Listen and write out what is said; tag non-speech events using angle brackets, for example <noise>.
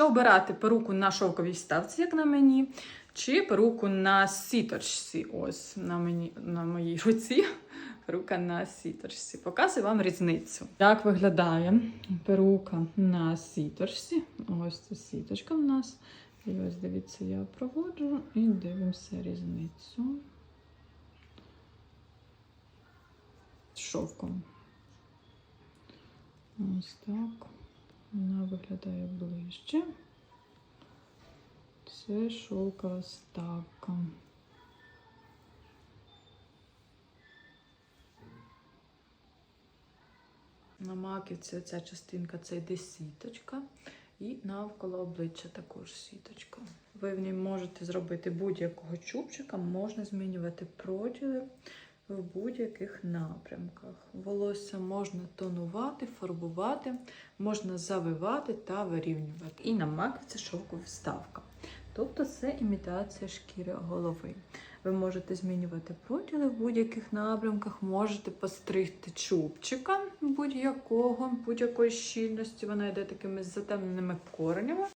Обирати перуку на шовковій ставці, як на мені, чи перуку на сіточці. Ось на мені на моїй руці. <laughs> Перука на сіточці. Показую вам різницю. Як виглядає перука на сіточці? Ось це сіточка в нас. І ось дивіться, я проводжу і дивимося різницю. З шовком. Ось так. Вона виглядає ближче. Це шовкова ставка. На маківці ця частинка це йде сіточка. І навколо обличчя також сіточка. Ви в ній можете зробити будь-якого чубчика, можна змінювати проділи в будь-яких напрямках. Волосся можна тонувати, фарбувати, можна завивати та вирівнювати. І на маківці шовкова вставка. Тобто це імітація шкіри голови. Ви можете змінювати проділи в будь-яких напрямках, можете постригти чубчика будь-якого, будь-якої щільності. Вона йде такими затемненими коренями.